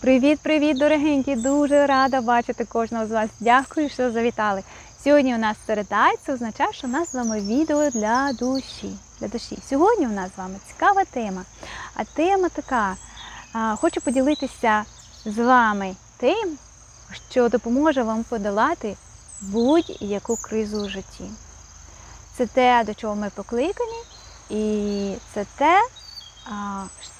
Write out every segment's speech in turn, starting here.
Привіт-привіт, дорогенькі! Дуже рада бачити кожного з вас. Дякую, що завітали. Сьогодні у нас середа, це означає, що у нас з вами відео для душі. Для душі. Сьогодні у нас з вами цікава тема. А тема така: хочу поділитися з вами тим, що допоможе вам подолати будь-яку кризу у житті. Це те, до чого ми покликані, і це те,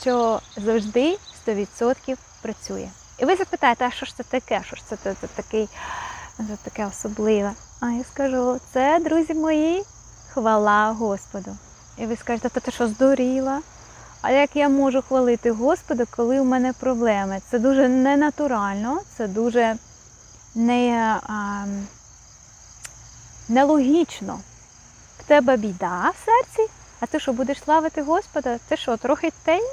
що завжди 100% працює. І ви запитаєте, а що ж це таке? Що ж це, це, це, такий, це таке особливе? А я скажу, це, друзі мої, хвала Господу. І ви скажете, та ти що здуріла? А як я можу хвалити Господа, коли у мене проблеми? Це дуже ненатурально, це дуже не, а, нелогічно. В тебе біда в серці, а ти що, будеш славити Господа? Ти що, трохи тень?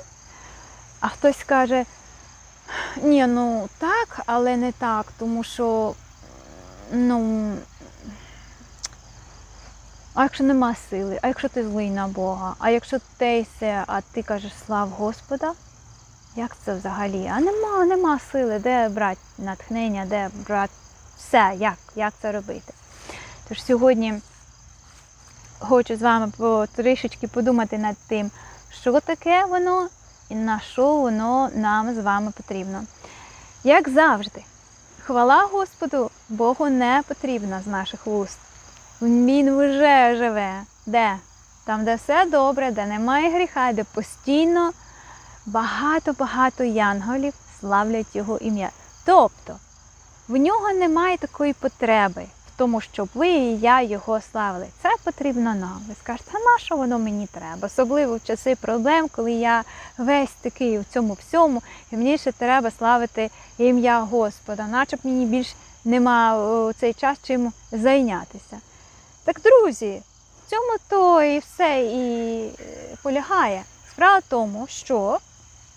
А хтось каже, ні, ну так, але не так, тому що, ну, а якщо нема сили, а якщо ти злий на Бога, а якщо те й се, а ти кажеш слав Господа, як це взагалі? А нема, нема сили, де брати натхнення, де брати все, як, як це робити? Тож сьогодні хочу з вами трішечки подумати над тим, що таке воно і на що воно нам з вами потрібно. Як завжди, хвала Господу Богу не потрібна з наших вуст. Він вже живе. Де? Там, де все добре, де немає гріха, де постійно багато-багато янголів славлять його ім'я. Тобто в нього немає такої потреби тому, щоб ви і я його славили. Це потрібно нам. Ви скажете, а на що воно мені треба? Особливо в часи проблем, коли я весь такий у цьому всьому, і мені ще треба славити ім'я Господа, наче б мені більш нема у цей час чим зайнятися. Так, друзі, в цьому то і все і е, полягає. Справа в тому, що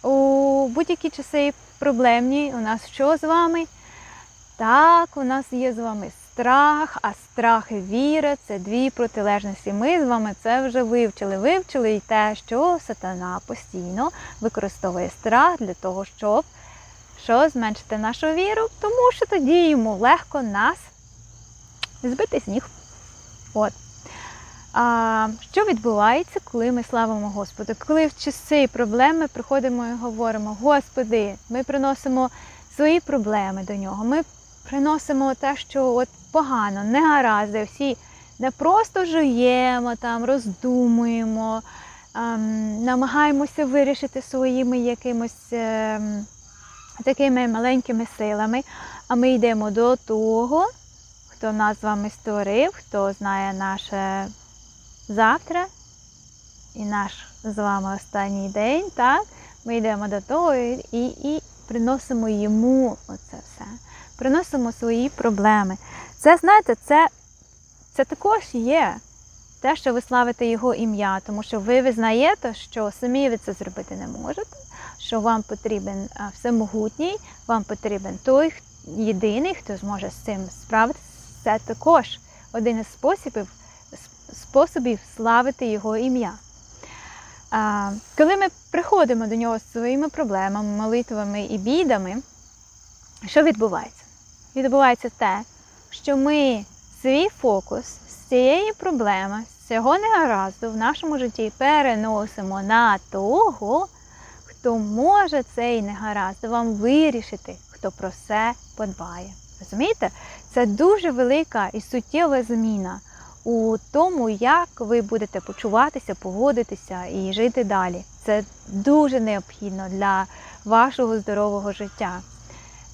у будь-які часи проблемні у нас що з вами? Так, у нас є з вами страх, а страх і віра це дві протилежності. Ми з вами це вже вивчили. Вивчили і те, що сатана постійно використовує страх для того, щоб що, зменшити нашу віру, тому що тоді йому легко нас збити з ніг. От. А, Що відбувається, коли ми славимо Господа? Коли в часи проблеми приходимо і говоримо, Господи, ми приносимо свої проблеми до нього. Ми приносимо те, що от погано, негаразди, всі не просто жуємо, там, роздумуємо, ем, намагаємося вирішити своїми якимось ем, такими маленькими силами, а ми йдемо до того, хто нас з вами створив, хто знає наше завтра і наш з вами останній день, так? Ми йдемо до того і, і приносимо йому оце все. Приносимо свої проблеми. Це, знаєте, це, це також є те, що ви славите його ім'я, тому що ви визнаєте, що самі ви це зробити не можете, що вам потрібен всемогутній, вам потрібен той єдиний, хто зможе з цим справитися. Це також один із способів, способів славити його ім'я. Коли ми приходимо до нього з своїми проблемами, молитвами і бідами, що відбувається? Відбувається те, що ми свій фокус з цієї проблеми, з цього негаразду в нашому житті переносимо на того, хто може цей негаразд вам вирішити, хто про все подбає. Розумієте? Це дуже велика і суттєва зміна у тому, як ви будете почуватися, поводитися і жити далі. Це дуже необхідно для вашого здорового життя.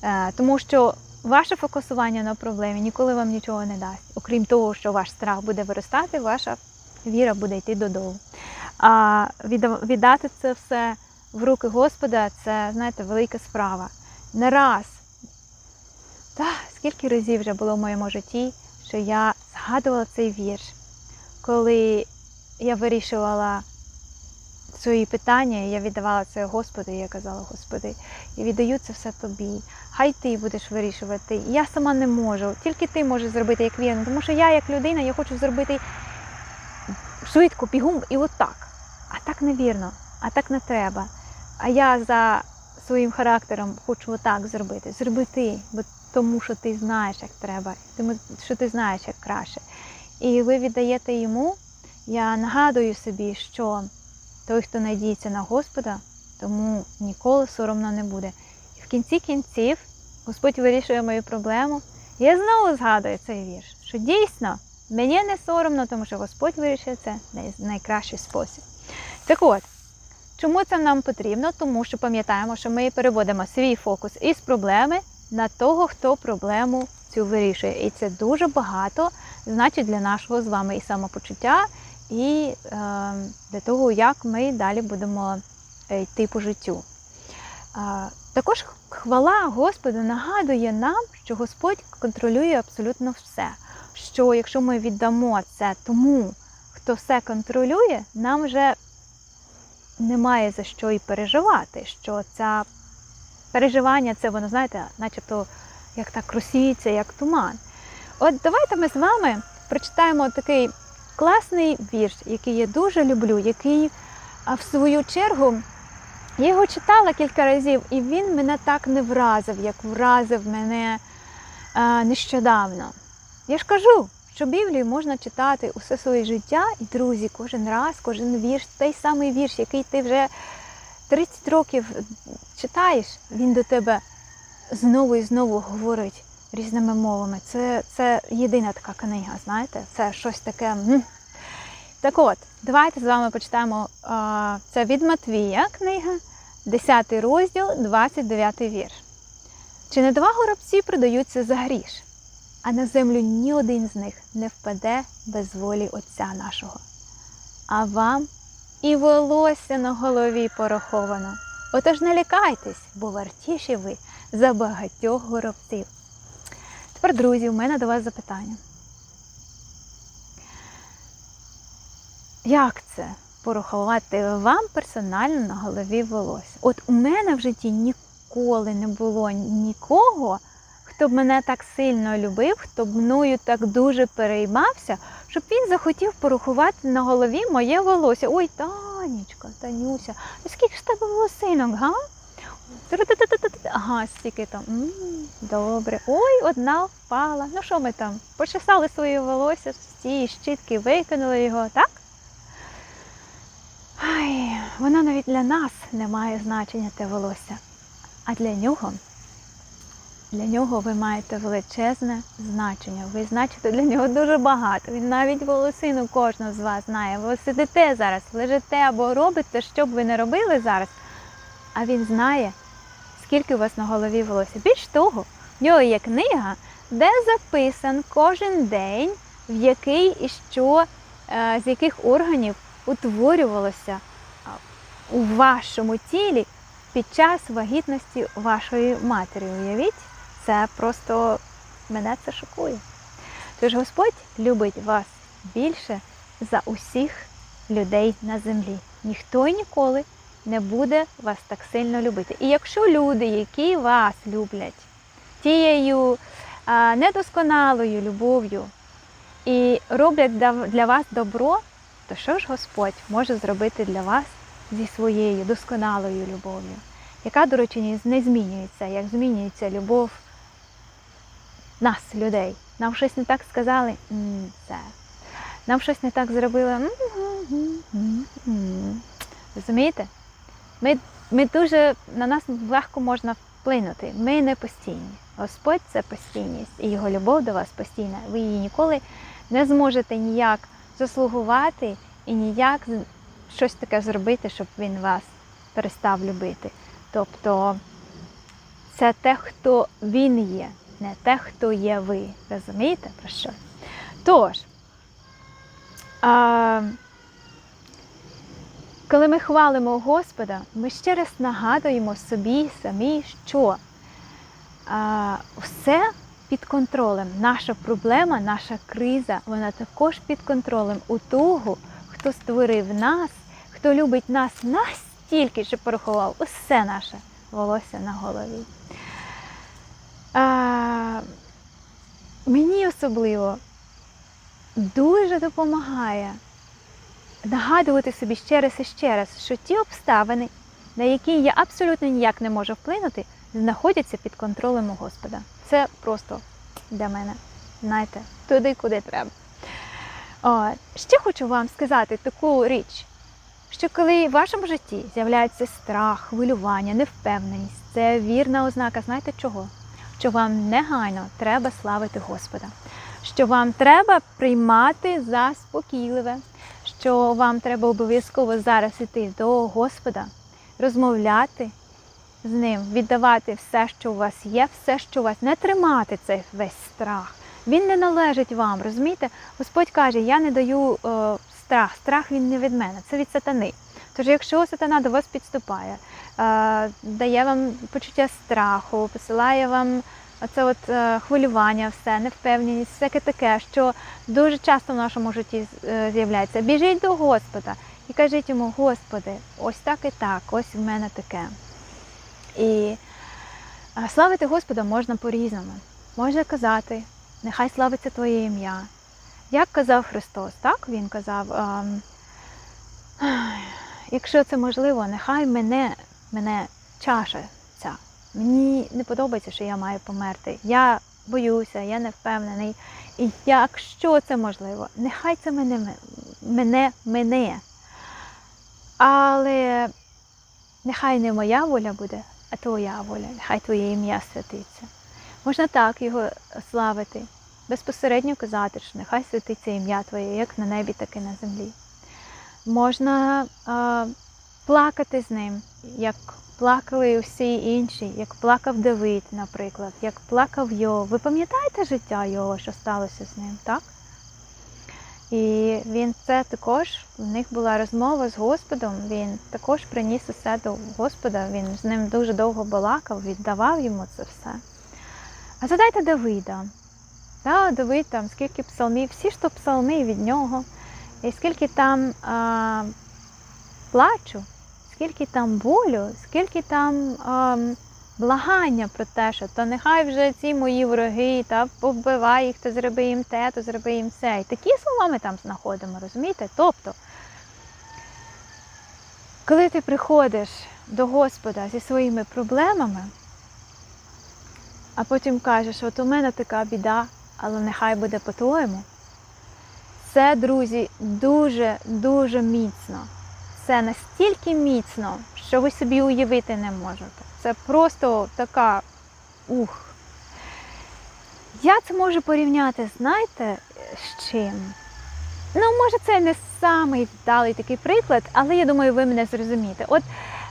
Е, Тому що ваше фокусування на проблемі ніколи вам нічого не дасть. Окрім того, що ваш страх буде виростати, ваша віра буде йти додолу. А віддати це все в руки Господа це, знаєте, велика справа. Не раз. Та, скільки разів вже було в моєму житті, що я згадувала цей вірш, коли я вирішувала свої питання, і я віддавала це Господу, і я казала, Господи, я віддаю це все тобі. Хай ти будеш вирішувати. Я сама не можу, тільки ти можеш зробити як вірно. Тому що я, як людина, я хочу зробити швидко, бігом і отак. А так невірно, а так не треба. А я за своїм характером хочу отак зробити. Зроби ти, бо тому що ти знаєш, як треба, тому що ти знаєш, як краще. І ви віддаєте йому. Я нагадую собі, що той, хто надіється на Господа, тому ніколи соромно не буде. І в кінці кінців Господь вирішує мою проблему. Я знову згадую цей вірш, що дійсно мені не соромно, тому що Господь вирішує це най- найкращий спосіб. Так от, чому це нам потрібно? Тому що пам'ятаємо, що ми переводимо свій фокус із проблеми на того, хто проблему цю вирішує. І це дуже багато значить для нашого з вами і самопочуття, і е, для того, як ми далі будемо е, йти по життю. Також хвала Господу нагадує нам, що Господь контролює абсолютно все. Що якщо ми віддамо це тому, хто все контролює, нам вже немає за що і переживати. Що це переживання, це воно, знаєте, начебто як так розсіється, як туман. От давайте ми з вами прочитаємо такий класний вірш, який я дуже люблю, який в свою чергу я його читала кілька разів, і він мене так не вразив, як вразив мене нещодавно. Я ж кажу, що Біблію можна читати усе своє життя, і друзі, кожен раз, кожен вірш, той самий вірш, який ти вже 30 років читаєш, він до тебе знову і знову говорить різними мовами. Це, це єдина така книга, знаєте? Це щось таке. Так от, давайте з вами почитаємо. Це від Матвія книга, 10 розділ, 29 вірш. Чи не два горобці продаються за гріш, а на землю ні один з них не впаде без волі Отця нашого. А вам і волосся на голові пораховано. Отож не лякайтесь, бо вартіші ви за багатьох горобців. Тепер, друзі, у мене до вас запитання. Як це порахувати вам персонально на голові волосся? От у мене в житті ніколи не було нікого, хто б мене так сильно любив, хто б мною так дуже переймався, щоб він захотів порахувати на голові моє волосся. Ой, Танечка, Танюся, скільки ж тебе волосинок, га? Ага, стільки там. М, Добре. Ой, одна впала. Ну що ми там? Почесали своє волосся з цієї щітки, викинули його, так? Ай, воно навіть для нас не має значення те волосся. А для нього, для нього ви маєте величезне значення. Ви значите для нього дуже багато. Він навіть волосину кожного з вас знає. Ви сидите зараз, лежите або робите, що б ви не робили зараз. А він знає, скільки у вас на голові волосся. Більш того, в нього є книга, де записан кожен день, в який і що, е, з яких органів утворювалося у вашому тілі під час вагітності вашої матері. Уявіть, це просто мене це шокує. Тож Господь любить вас більше за усіх людей на землі. Ніхто і ніколи не буде вас так сильно любити. І якщо люди, які вас люблять тією недосконалою любов'ю і роблять для, вас добро, то що ж Господь може зробити для вас зі своєю досконалою любов'ю, яка, до речі, не змінюється, як змінюється любов нас, людей. Нам щось не так сказали, це. Нам щось не так зробили. Розумієте? Ми, ми дуже на нас легко можна вплинути. Ми не постійні. Господь це постійність, і його любов до вас постійна. Ви її ніколи не зможете ніяк заслугувати і ніяк щось таке зробити, щоб він вас перестав любити. Тобто це те, хто він є, не те, хто є ви. Розумієте про що? Тож, а, коли ми хвалимо Господа, ми ще раз нагадуємо собі самі, що а, все під контролем. Наша проблема, наша криза, вона також під контролем у того, хто створив нас, хто любить нас настільки, що порахував усе наше волосся на голові. А, мені особливо дуже допомагає нагадувати собі ще раз і ще раз, що ті обставини, на які я абсолютно ніяк не можу вплинути, знаходяться під контролем у Господа. Це просто для мене, знаєте, туди, куди треба. О, ще хочу вам сказати таку річ, що коли в вашому житті з'являється страх, хвилювання, невпевненість, це вірна ознака, знаєте чого? Що вам негайно треба славити Господа, що вам треба приймати за спокійливе, що вам треба обов'язково зараз іти до Господа, розмовляти з ним, віддавати все, що у вас є, все, що у вас, не тримати цей весь страх. Він не належить вам, розумієте? Господь каже, я не даю е, страх. Страх він не від мене, це від сатани. Тож, якщо сатана до вас підступає, е, дає вам почуття страху, посилає вам оце от е, хвилювання, все, невпевненість, всяке таке, що дуже часто в нашому житті е, з'являється. Біжіть до Господа і кажіть йому, Господи, ось так і так, ось в мене таке. І е, славити Господа можна по-різному. Можна казати, нехай славиться Твоє ім'я. Як казав Христос, так? Він казав, ем, якщо це можливо, нехай мене, мене чаша. Мені не подобається, що я маю померти. Я боюся, я не впевнений. І якщо це можливо, нехай це мене мене, мене. Але нехай не моя воля буде, а твоя воля, нехай твоє ім'я святиться. Можна так його славити, безпосередньо казати, що нехай святиться ім'я Твоє, як на небі, так і на землі. Можна а, плакати з ним, як плакали усі інші, як плакав Давид, наприклад, як плакав Йов. Ви пам'ятаєте життя Йова, що сталося з ним, так? І він це також, в них була розмова з Господом, він також приніс усе до Господа, він з ним дуже довго балакав, віддавав йому це все. А задайте Давида. Да, Давид там, скільки псалмів, всі ж то псалми від нього, і скільки там а, плачу, скільки там болю, скільки там а, благання про те, що то нехай вже ці мої вороги, та повбивай їх, то зроби їм те, то зроби їм це. І такі слова ми там знаходимо, розумієте? Тобто, коли ти приходиш до Господа зі своїми проблемами, а потім кажеш, от у мене така біда, але нехай буде по-твоєму. Це, друзі, дуже-дуже міцно. Це настільки міцно, що ви собі уявити не можете. Це просто така ух. Я це можу порівняти, знаєте, з чим? Ну, може, це не самий вдалий такий приклад, але я думаю, ви мене зрозумієте. От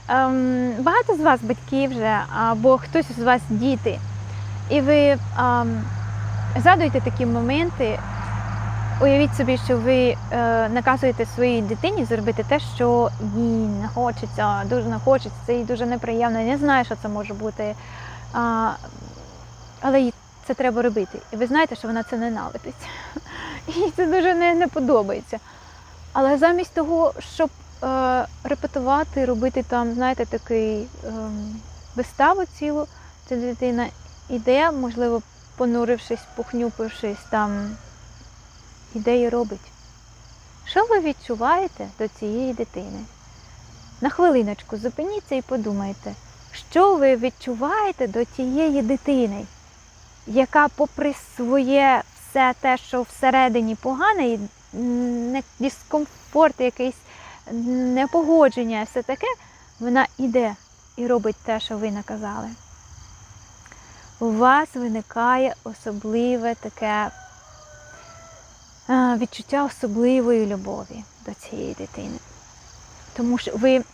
ем, багато з вас батьків вже, або хтось з вас діти. І ви ем, згадуєте такі моменти, уявіть собі, що ви е, наказуєте своїй дитині зробити те, що їй не хочеться, дуже не хочеться, це їй дуже неприємно, не знаю, що це може бути. А, але їй це треба робити. І ви знаєте, що вона це ненавидить. Їй це дуже не, не подобається. Але замість того, щоб е, репетувати, робити там, знаєте, такий е, виставу цілу, ця дитина іде, можливо, понурившись, похнюпившись там, іде і робить. Що ви відчуваєте до цієї дитини? На хвилиночку зупиніться і подумайте, що ви відчуваєте до тієї дитини, яка, попри своє все те, що всередині погане, і дискомфорт, якийсь непогодження, все таке, вона іде і робить те, що ви наказали у вас виникає особливе таке відчуття особливої любові до цієї дитини. Тому що ви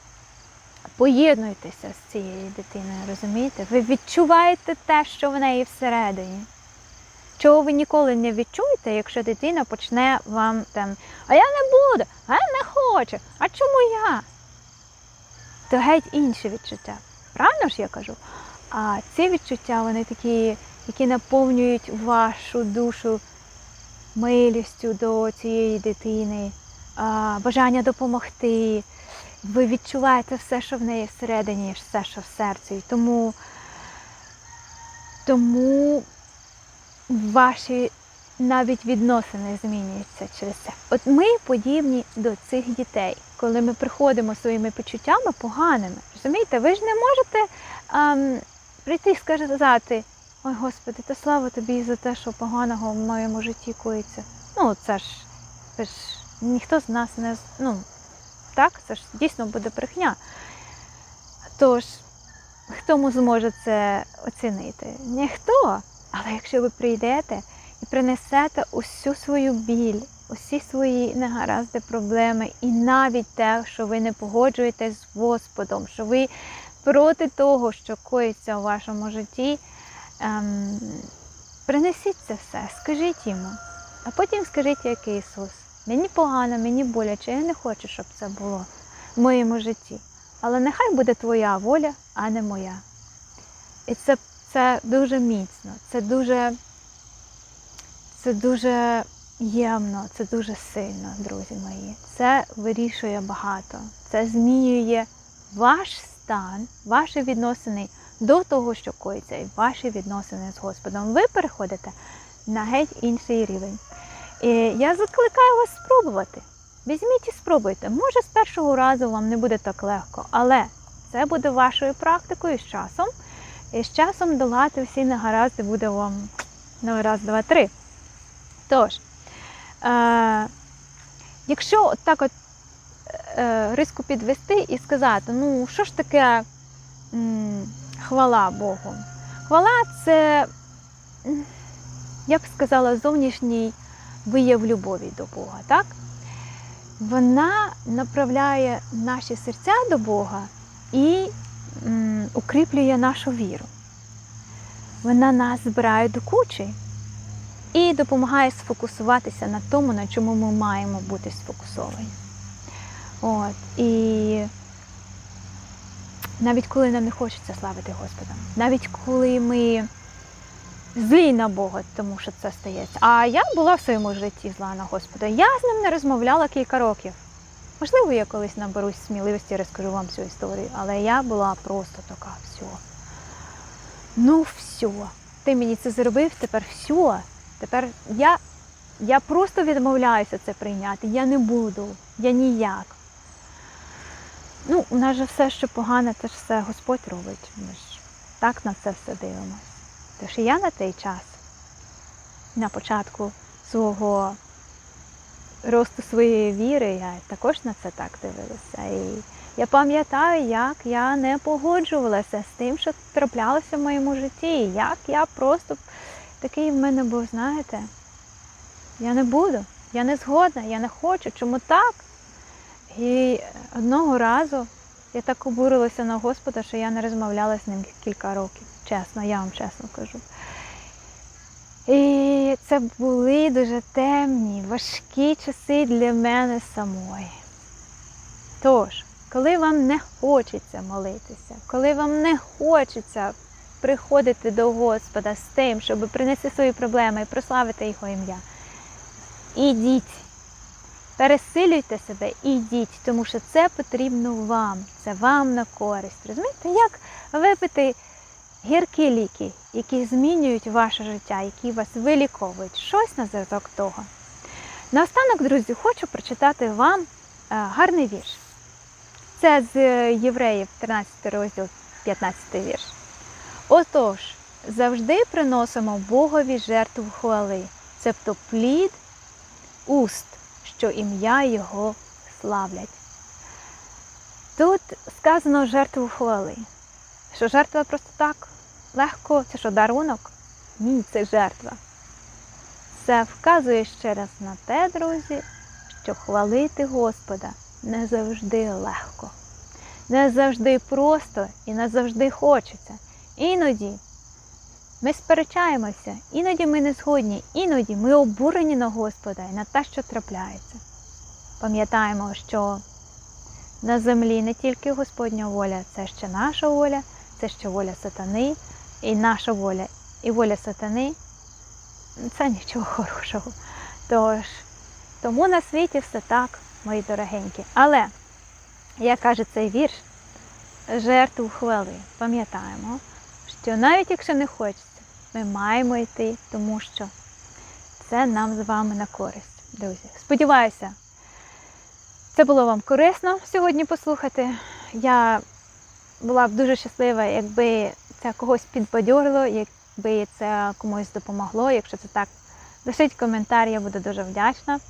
поєднуєтеся з цією дитиною, розумієте? Ви відчуваєте те, що в неї всередині. Чого ви ніколи не відчуєте, якщо дитина почне вам там, а я не буду, а я не хочу, а чому я? То геть інше відчуття. Правильно ж я кажу? А ці відчуття, вони такі, які наповнюють вашу душу милістю до цієї дитини, бажання допомогти. Ви відчуваєте все, що в неї всередині, все, що в серці. І тому, тому ваші навіть відносини змінюються через це. От ми подібні до цих дітей. коли ми приходимо своїми почуттями поганими. Розумієте, ви ж не можете ем, прийти і сказати, ой Господи, та слава тобі за те, що поганого в моєму житті коїться. Ну, це ж, це ж ніхто з нас не ну, так, це ж дійсно буде брехня. Тож, хто зможе це оцінити? Ніхто. Але якщо ви прийдете і принесете усю свою біль, усі свої негаразди, проблеми, і навіть те, що ви не погоджуєтесь з Господом, що ви проти того, що коїться у вашому житті, ем, принесіть це все, скажіть йому, а потім скажіть, як Ісус. Мені погано, мені боляче, я не хочу, щоб це було в моєму житті. Але нехай буде твоя воля, а не моя. І це, це дуже міцно, це дуже, це дуже ємно, це дуже сильно, друзі мої. Це вирішує багато. Це змінює ваш стан, ваші відносини до того, що коїться, і ваші відносини з Господом. Ви переходите на геть інший рівень. І я закликаю вас спробувати. Візьміть і спробуйте. Може, з першого разу вам не буде так легко, але це буде вашою практикою з часом. І з часом долати всі негаразди буде вам ну, раз, два, три. Тож, е, якщо от так от е, риску підвести і сказати, ну що ж таке м, хвала Богу? Хвала це, я б сказала, зовнішній вияв любові до Бога, так? Вона направляє наші серця до Бога і м, укріплює нашу віру. Вона нас збирає до кучі і допомагає сфокусуватися на тому, на чому ми маємо бути сфокусовані. От. І навіть коли нам не хочеться славити Господа, навіть коли ми злі на Бога, тому що це стається. А я була в своєму житті зла на Господа. Я з ним не розмовляла кілька років. Можливо, я колись наберусь сміливості і розкажу вам цю історію, але я була просто така все. Ну, все. Ти мені це зробив, тепер все. Тепер я, я просто відмовляюся це прийняти. Я не буду, я ніяк. Ну, у нас же все, що погане, це ж все Господь робить. Ми ж так на це все дивимося. Тож і я на той час, на початку свого росту своєї віри, я також на це так дивилася. І я пам'ятаю, як я не погоджувалася з тим, що траплялося в моєму житті. Як я просто такий в мене був, знаєте, я не буду, я не згодна, я не хочу. Чому так? І одного разу я так обурилася на Господа, що я не розмовляла з ним кілька років. Чесно, я вам чесно кажу. І це були дуже темні, важкі часи для мене самої. Тож, коли вам не хочеться молитися, коли вам не хочеться приходити до Господа з тим, щоб принести свої проблеми і прославити Його ім'я, ідіть, пересилюйте себе, ідіть, тому що це потрібно вам, це вам на користь. Розумієте, як випити гіркі ліки, які змінюють ваше життя, які вас виліковують. Щось на зв'язок того. Наостанок, друзі, хочу прочитати вам е, гарний вірш. Це з Євреїв, 13 розділ, 15 вірш. Отож, завжди приносимо Богові жертву хвали, цебто плід уст, що ім'я Його славлять. Тут сказано жертву хвали. Що жертва просто так легко, це що дарунок? Ні, це жертва. Це вказує ще раз на те, друзі, що хвалити Господа не завжди легко, не завжди просто і не завжди хочеться. Іноді ми сперечаємося, іноді ми не згодні, іноді ми обурені на Господа і на те, що трапляється. Пам'ятаємо, що на землі не тільки Господня воля, це ще наша воля, це ще воля сатани, і наша воля, і воля сатани це нічого хорошого. Тож, тому на світі все так, мої дорогенькі. Але, як каже цей вірш, жертву хвали. Пам'ятаємо, що навіть якщо не хочеться, ми маємо йти, тому що це нам з вами на користь, друзі. Сподіваюся, це було вам корисно сьогодні послухати. Я була б дуже щаслива, якби це когось підбадьорило, якби це комусь допомогло. Якщо це так, лишіть коментар, я буду дуже вдячна.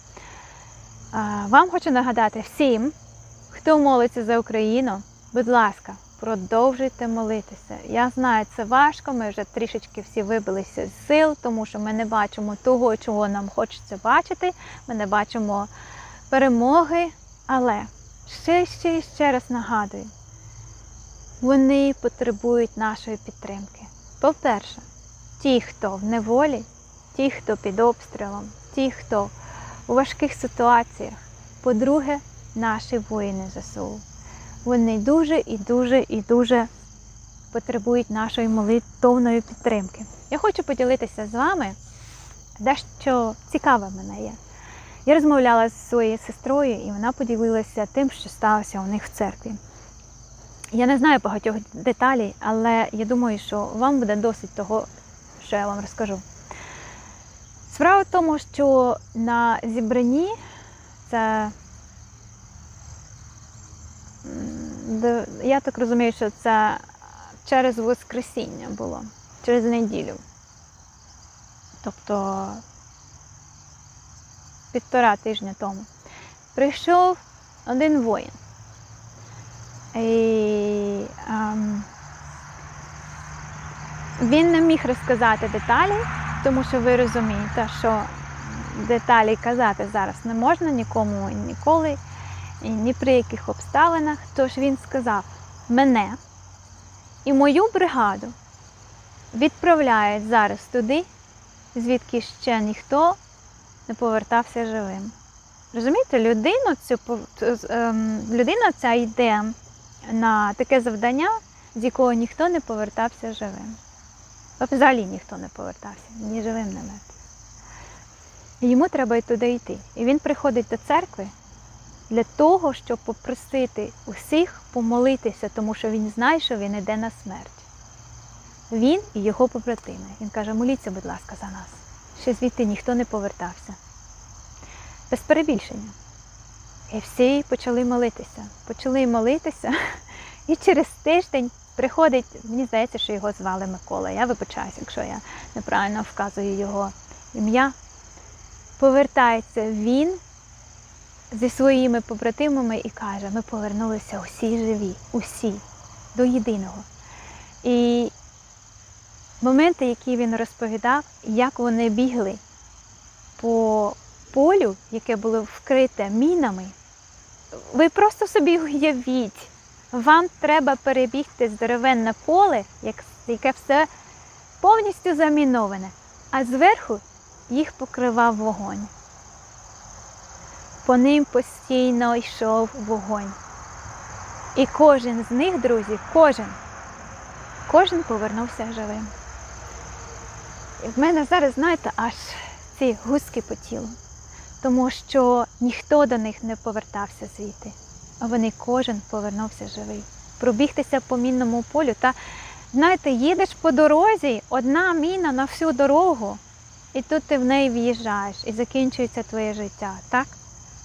Вам хочу нагадати всім, хто молиться за Україну, будь ласка, продовжуйте молитися. Я знаю, це важко. Ми вже трішечки всі вибилися з сил, тому що ми не бачимо того, чого нам хочеться бачити. Ми не бачимо перемоги. Але ще ще і ще раз нагадую, вони потребують нашої підтримки. По-перше, ті, хто в неволі, ті, хто під обстрілом, ті, хто у важких ситуаціях. По-друге, наші воїни ЗСУ. Вони дуже і дуже і дуже потребують нашої молитовної підтримки. Я хочу поділитися з вами дещо цікаве мене є. Я розмовляла з своєю сестрою, і вона поділилася тим, що сталося у них в церкві. Я не знаю багатьох деталей, але я думаю, що вам буде досить того, що я вам розкажу. Справа в тому, що на зібранні це. м, де- Я так розумію, що це через Воскресіння було, через неділю. Тобто півтора тижня тому. Прийшов один воїн. І, ем, він не міг розказати деталі, тому що ви розумієте, що деталі казати зараз не можна нікому ніколи, і ні при яких обставинах. Тож він сказав: мене і мою бригаду відправляють зараз туди, звідки ще ніхто не повертався живим. Розумієте, людину цю ем, людина ця йде на таке завдання, з якого ніхто не повертався живим. Взагалі ніхто не повертався, ні живим, ні мертвим. Йому треба й туди йти. І він приходить до церкви для того, щоб попросити усіх помолитися, тому що він знає, що він йде на смерть. Він і його побратими. Він каже, моліться, будь ласка, за нас. Ще звідти ніхто не повертався. Без перебільшення. І всі почали молитися. Почали молитися, і через тиждень приходить, мені здається, що його звали Микола. Я вибачаюся, якщо я неправильно вказую його ім'я. Повертається він зі своїми побратимами і каже: ми повернулися усі живі, усі, до єдиного. І моменти, які він розповідав, як вони бігли по полю, яке було вкрите мінами, ви просто собі уявіть, вам треба перебігти здоровенне поле, яке все повністю заміноване, а зверху їх покривав вогонь. По ним постійно йшов вогонь. І кожен з них, друзі, кожен, кожен повернувся живим. І в мене зараз, знаєте, аж ці гуски по тілу тому що ніхто до них не повертався звідти, а вони кожен повернувся живий. Пробігтися по мінному полю. Та знаєте, їдеш по дорозі, одна міна на всю дорогу, і тут ти в неї в'їжджаєш, і закінчується твоє життя, так?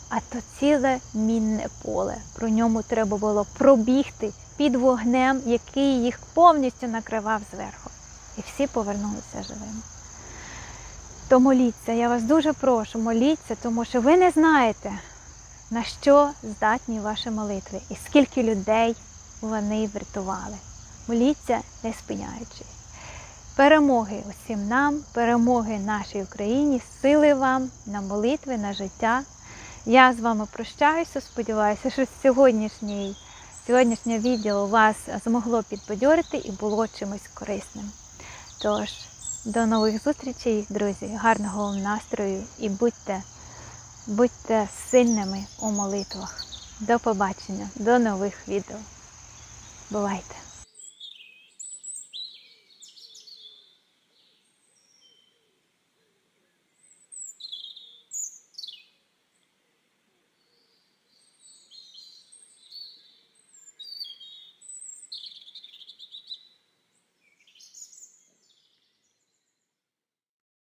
А то ціле мінне поле. Про ньому треба було пробігти під вогнем, який їх повністю накривав зверху. І всі повернулися живими. То моліться, я вас дуже прошу, моліться, тому що ви не знаєте, на що здатні ваші молитви і скільки людей вони врятували. Моліться, не спиняючись. Перемоги усім нам, перемоги нашій Україні, сили вам на молитви, на життя. Я з вами прощаюся. Сподіваюся, що сьогоднішній, сьогоднішнє відео вас змогло підбадьорити і було чимось корисним. Тож, до нових зустрічей, друзі, гарного вам настрою і будьте, будьте сильними у молитвах. До побачення, до нових відео. Бувайте!